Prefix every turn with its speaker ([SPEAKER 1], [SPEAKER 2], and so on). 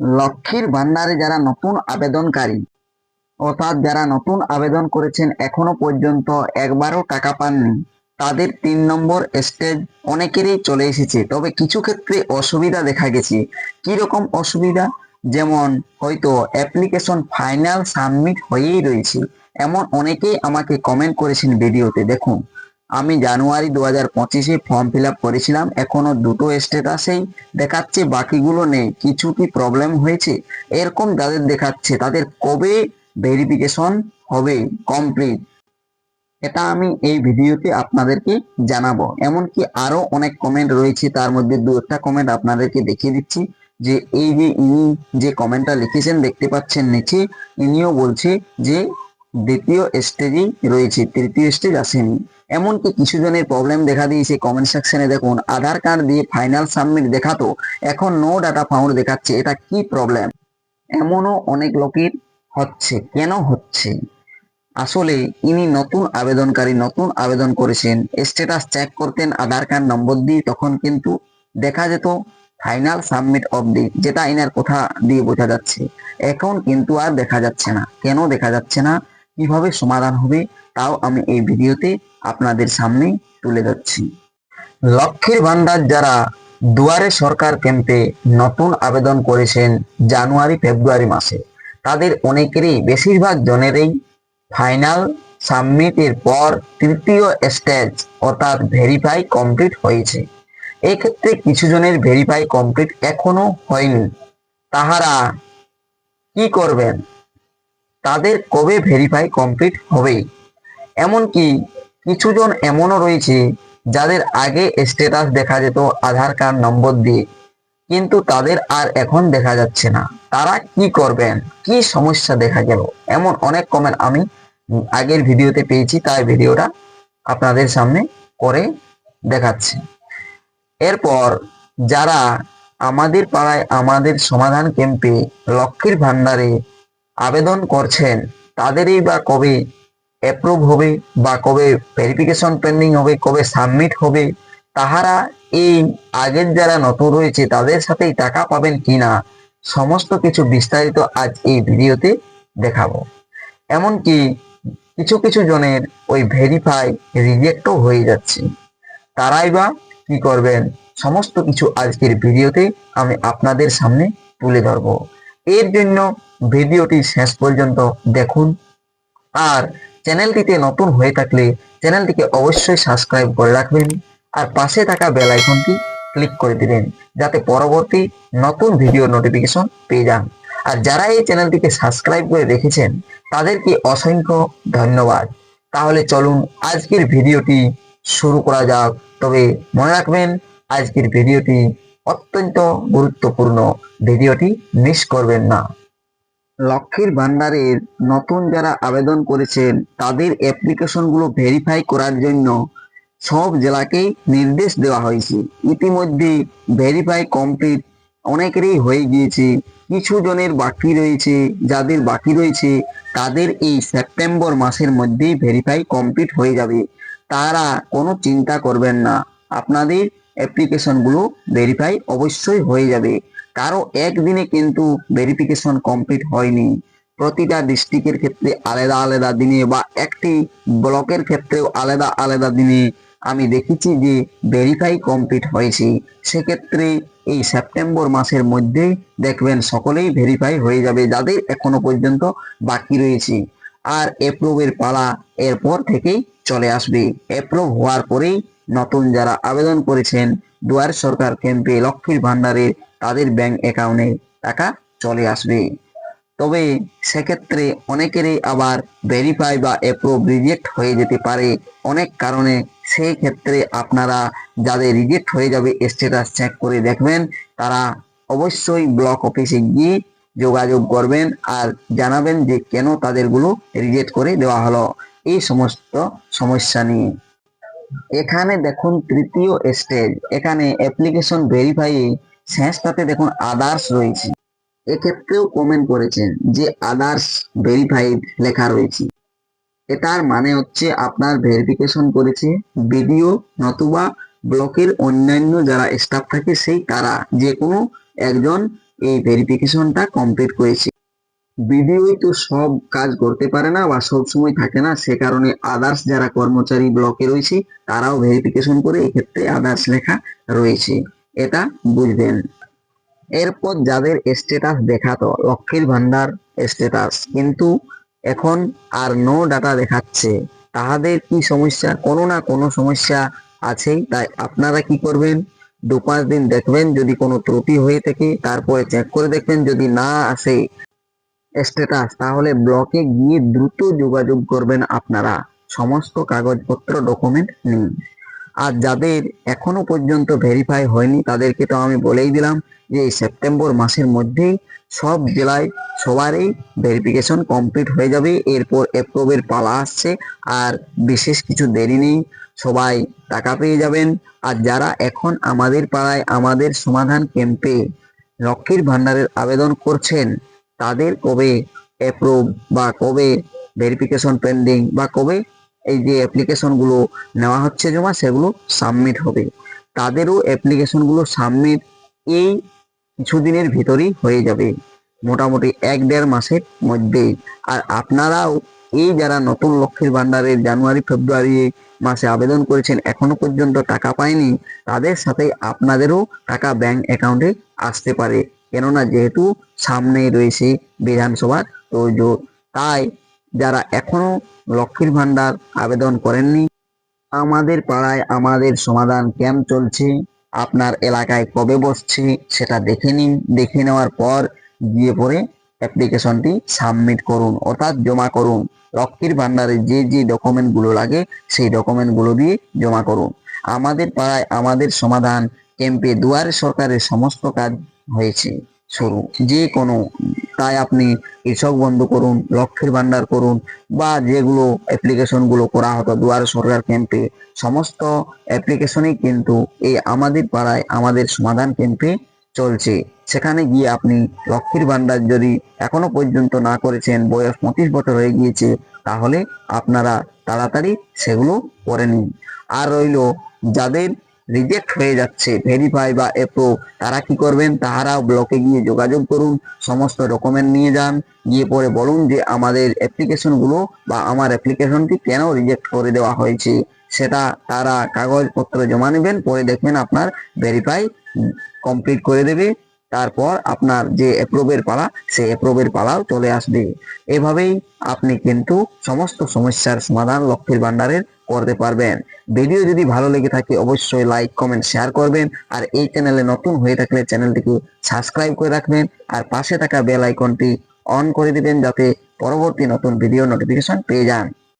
[SPEAKER 1] লক্ষ্মীর ভান্ডারে যারা নতুন আবেদনকারী, অর্থাৎ যারা নতুন আবেদন করেছেন এখনও পর্যন্ত একবারও টাকা পাননি, তাদের তিন নম্বর স্টেজ অনেকেরই চলে এসেছে। তবে কিছু ক্ষেত্রে অসুবিধা দেখা গেছে। কি রকম অসুবিধা? যেমন হয়তো অ্যাপ্লিকেশন ফাইনাল সাবমিট হয়েই রয়েছে। এমন অনেকেই আমাকে কমেন্ট করেছেন ভিডিওতে। দেখুন আমি জানুয়ারি দু হাজার পঁচিশে ফর্ম ফিল আপ করেছিলাম, এখনও দুটো স্টেটাসেই দেখাচ্ছে, বাকিগুলো নেই। কিছু কি প্রবলেম হয়েছে? এরকম যাদের দেখাচ্ছে, তাদের কবে ভেরিফিকেশন হবে কমপ্লিট এটা আমি এই ভিডিওতে আপনাদেরকে জানাব। এমনকি আরও অনেক কমেন্ট রয়েছে, তার মধ্যে দু একটা কমেন্ট আপনাদেরকে দেখিয়ে দিচ্ছি। যে এই যে ইনি যে কমেন্টটা লিখেছেন, দেখতে পাচ্ছেন নিচে, ইনিও বলছে যে দ্বিতীয় স্টেজেই রয়েছে, তৃতীয় স্টেজ আসেনি। এমনকি কিছু জনের প্রবলেম দেখা দিয়েছে কমেন্ট সেকশনে দেখুন, আধার কার্ড দিয়ে ফাইনাল সাবমিট দেখাতো, এখন নো ডাটা ফাউন্ড দেখাচ্ছে। এটা কি প্রবলেম এমনও অনেক লোকের হচ্ছে। কেন হচ্ছে? আসলে ইনি নতুন আবেদনকারী, নতুন আবেদন করেছেন। স্ট্যাটাস চেক করতেন, আধার কার্ড নম্বর দিয়ে, তখন কিন্তু দেখা যেত ফাইনাল সাবমিট অবধি যেটা ইনার কথা দিয়ে বোঝা যাচ্ছে। এখন কিন্তু আর দেখা যাচ্ছে না। কেন দেখা যাচ্ছে না? কীভাবে সমাধান হবে তাও আমি এই ভিডিওতে আপনাদের সামনে তুলে ধরছি। লক্ষ্মীর ভান্ডার যারা দুয়ারে সরকার ক্যাম্পে নতুন আবেদন করেছেন জানুয়ারি, ফেব্রুয়ারি মাসে, তাদের অনেকেরই বেশিরভাগ জনেরই ফাইনাল সাবমিটের পর তৃতীয় স্টেজ অর্থাৎ ভেরিফাই কমপ্লিট হয়েছে। এক্ষেত্রে কিছু জনের ভেরিফাই কমপ্লিট এখনও হয়নি। তাহারা কি করবেন? তাদের কবে ভেরিফাই কমপ্লিট হবে এমনকি কিছুজন এমনও রয়েছে যাদের আগে স্ট্যাটাস দেখা যেত আধার কার্ড নম্বর দিয়ে। কিন্তু তাদের আর এখন দেখা যাচ্ছে না। তারা কি করবেন? কি সমস্যা দেখা গেল? এমন অনেক কমেন্ট আমি আগের ভিডিওতে পেয়েছি, তাই ভিডিওটা আপনাদের সামনে করে দেখাচ্ছি। এরপর যারা আমাদের পাড়ায় আমাদের সমাধান ক্যাম্পে লক্ষ্মীর ভান্ডারে আবেদন করছেন, তাদেরই বা কবে অ্যাপ্রুভ হবে বা কবে ভেরিফিকেশন পেন্ডিং হবে, কবে সাবমিট হবে, তাহারা এই আগের যারা নতুন রয়েছে তাদের সাথেই টাকা পাবেন কিনা, সমস্ত কিছু বিস্তারিত আজ এই ভিডিওতে দেখাবো। এমনকি কিছু কিছু জনের ওই ভেরিফাই রিজেক্টও হয়ে যাচ্ছে। তারাই বা কি করবেন, সমস্ত কিছু আজকের ভিডিওতে আমি আপনাদের সামনে তুলে ধরবো। এর জন্য ভিডিওটি শেষ পর্যন্ত দেখুন। আর চ্যানেলটিতে নতুন হয়ে থাকলে চ্যানেলটিকে অবশ্যই সাবস্ক্রাইব করে রাখবেন আর পাশে থাকা বেল আইকনটি ক্লিক করে দিবেন, যাতে পরবর্তী নতুন ভিডিও নোটিফিকেশন পেয়ে যান। আর যারা এই চ্যানেলটিকে সাবস্ক্রাইব করে রেখেছেন, তাদেরকে অসংখ্য ধন্যবাদ। তাহলে চলুন আজকের ভিডিওটি শুরু করা যাক। তবে মনে রাখবেন, আজকের ভিডিওটি অত্যন্ত গুরুত্বপূর্ণ ভিডিওটি মিস করবেন না। লক্ষ্মীর ভান্ডারের নতুন যারা আবেদন করেছেন, তাদের অ্যাপ্লিকেশনগুলো ভেরিফাই করার জন্য সব জেলাকেই নির্দেশ দেওয়া হয়েছে। ইতিমধ্যে ভেরিফাই কমপ্লিট অনেকেরই হয়ে গিয়েছে। কিছু জনের বাকি রয়েছে, যাদের বাকি রয়েছে, তাদের এই সেপ্টেম্বর মাসের মধ্যেই ভেরিফাই কমপ্লিট হয়ে যাবে। তারা কোনো চিন্তা করবেন না। আপনাদের অ্যাপ্লিকেশনগুলো ভেরিফাই অবশ্যই হয়ে যাবে। কারও একদিনে কিন্তু ভেরিফিকেশন কমপ্লিট হয়নি। প্রতিটা ডিস্ট্রিক্টের ক্ষেত্রে আলাদা আলাদা দিনে বা একটি ব্লকের ক্ষেত্রেও আলাদা আলাদা দিনে আমি দেখেছি যে ভেরিফাই কমপ্লিট হয়েছে। সেক্ষেত্রে এই সেপ্টেম্বর মাসের মধ্যে দেখবেন সকলেই ভেরিফাই হয়ে যাবে, যাদের এখনও পর্যন্ত বাকি রয়েছে। আর এপ্রুভের পালা এরপর থেকেই চলে আসবে। এপ্রুভ হওয়ার পরেই নতুন যারা আবেদন করেছেন, দুয়ার সরকার ক্যাম্পে লক্ষ্মীর ভান্ডারে তাদের ব্যাংক অ্যাকাউন্টে টাকা চলে আসবে। তবে সেক্ষেত্রে অনেকেরই আবার ভেরিফাই বা অ্যাপ্রুভ রিজেক্ট হয়ে যেতে পারে। অনেক কারণে সেই ক্ষেত্রে আপনারা যাদের রিজেক্ট হয়ে যাবে স্ট্যাটাস চেক করে দেখবেন। তারা অবশ্যই ব্লক অফিসে গিয়ে যোগাযোগ করবেন আর জানাবেন যে কেন তাদেরগুলো রিজেক্ট করে দেওয়া হলো। এই সমস্ত সমস্যা নিয়ে। এখানে দেখুন তৃতীয় স্টেজ এখানে অ্যাপ্লিকেশন ভেরিফাই শেষটাতে দেখুন আদার্স রয়েছে। এক্ষেত্রেও কমেন্ট করেছেন যে আদার্স ভেরিফাইড লেখা রয়েছে। এটার মানে হচ্ছে আপনার ভেরিফিকেশন করেছে ভিডিও নতুবা ব্লকের অন্যান্য যারা স্টাফ থাকে সেই তারা, যে কোনো একজন এই ভেরিফিকেশনটা কমপ্লিট করেছি। বিডিওই তো সব কাজ করতে পারে না বা সব সময় থাকে না। সে কারণে আদার্স যারা কর্মচারী ব্লকে রয়েছে, তারাও ভেরিফিকেশন করে এক্ষেত্রে আদার্স লেখা রয়েছে। এটা বুঝবেন। এরপর যাদের স্ট্যাটাস দেখাতো লক্ষ্মীর ভান্ডার স্ট্যাটাস কিন্তু এখন আর নো ডাটা দেখাচ্ছে। তাহাদের কি সমস্যা? কোনো না কোনো সমস্যা আছেই। তাই আপনারা কি করবেন? দু পাঁচ দিন দেখবেন যদি কোনো ত্রুটি হয়ে থাকে, তারপরে চেক করে দেখবেন। যদি না আসে স্ট্যাটাস তাহলে ব্লকে গিয়ে দ্রুত যোগাযোগ করবেন আপনারা। সমস্ত কাগজপত্র ডকুমেন্ট নিন আর যাদের এখনও পর্যন্ত ভেরিফাই হয়নি, তাদেরকে তো আমি বলেই দিলাম যে সেপ্টেম্বর মাসের মধ্যেই সব জেলায় সবারই ভেরিফিকেশন কমপ্লিট হয়ে যাবে। এরপর অ্যাপ্রুভের পালা আসছে আর বিশেষ কিছু দেরি নেই। সবাই টাকা পেয়ে যাবেন। আর যারা এখন আমাদের পাড়ায় আমাদের সমাধান ক্যাম্পে লক্ষ্মীর ভান্ডারের আবেদন করছেন তাদের কবে অ্যাপ্রুভ বা কবে ভেরিফিকেশন পেন্ডিং বা কবে এই যে অ্যাপ্লিকেশনগুলো নেওয়া হচ্ছে জমা, সেগুলো সাবমিট হবে। তাদেরও অ্যাপ্লিকেশনগুলো সাবমিট এই কিছুদিনের ভিতরেই হয়ে যাবে, মোটামুটি এক দেড় মাসের মধ্যেই। আর আপনারাও এই যারা নতুন লক্ষ্মীর ভান্ডারের জানুয়ারি, ফেব্রুয়ারি মাসে আবেদন করেছেন, এখনও পর্যন্ত টাকা পায়নি, তাদের সাথে আপনাদেরও টাকা ব্যাংক অ্যাকাউন্টে আসতে পারে। কেননা যেহেতু সামনেই রয়েছে বিধানসভার তোড়জোড় তাই যারা এখনও লক্ষ্মীর ভান্ডার আবেদন করেননি, আমাদের পাড়ায় আমাদের সমাধান ক্যাম্প চলছে, আপনার এলাকায় কবে বসছে সেটা দেখে নিন, দেখে নেওয়ার পর গিয়ে পরে অ্যাপ্লিকেশনটি সাবমিট করুন, অর্থাৎ জমা করুন। লক্ষ্মীর ভান্ডারে যে যে ডকুমেন্টগুলো লাগে সেই ডকুমেন্টগুলো দিয়ে জমা করুন। আমাদের পাড়ায় আমাদের সমাধান ক্যাম্পে দুয়ারে সরকারের সমস্ত কাজ হয়েছে। শুরু। যে কোনো, তাই আপনি কৃষক বন্ধু করুন, লক্ষ্মীর ভান্ডার করুন, বা যেগুলো অ্যাপ্লিকেশনগুলো করা হতো দুয়ারে সরকার ক্যাম্পে, সমস্ত অ্যাপ্লিকেশনই কিন্তু এই আমাদের পাড়ায়, আমাদের সমাধান ক্যাম্পে চলছে। সেখানে গিয়ে আপনি লক্ষ্মীর ভান্ডার যদি এখনও পর্যন্ত না করেছেন, বয়স পঁচিশ বছর হয়ে গিয়েছে, তাহলে আপনারা তাড়াতাড়ি সেগুলো করে নিন। আর রইল যাদের রিজেক্ট হয়ে যাচ্ছে। ভেরিফাই বা অ্যাপ্রুভ তারা কি করবেন? তাহারাও ব্লকে গিয়ে যোগাযোগ করুন, সমস্ত ডকুমেন্ট নিয়ে যান, গিয়ে পরে বলুন যে আমাদের অ্যাপ্লিকেশনগুলো বা আমার অ্যাপ্লিকেশনটি কেন রিজেক্ট করে দেওয়া হয়েছে? সেটা তারা কাগজপত্র জমা নেবেন, পরে দেখবেন আপনার ভেরিফাই কমপ্লিট করে দেবে। তারপর আপনার যে অ্যাপ্রুভের পালা, সেই অ্যাপ্রুভের পালাও চলে আসবে। এভাবেই আপনি কিন্তু সমস্ত সমস্যার সমাধান লক্ষ্মীর ভান্ডারের করতে পারবেন। ভিডিও যদি ভালো লেগে থাকে, অবশ্যই লাইক কমেন্ট শেয়ার করবেন। আর এই চ্যানেলে নতুন হয়ে থাকলে চ্যানেলটিকে সাবস্ক্রাইব করে রাখবেন। আর পাশে থাকা বেল আইকনটি অন করে দিবেন যাতে পরবর্তী নতুন ভিডিও নোটিফিকেশন পেয়ে যান।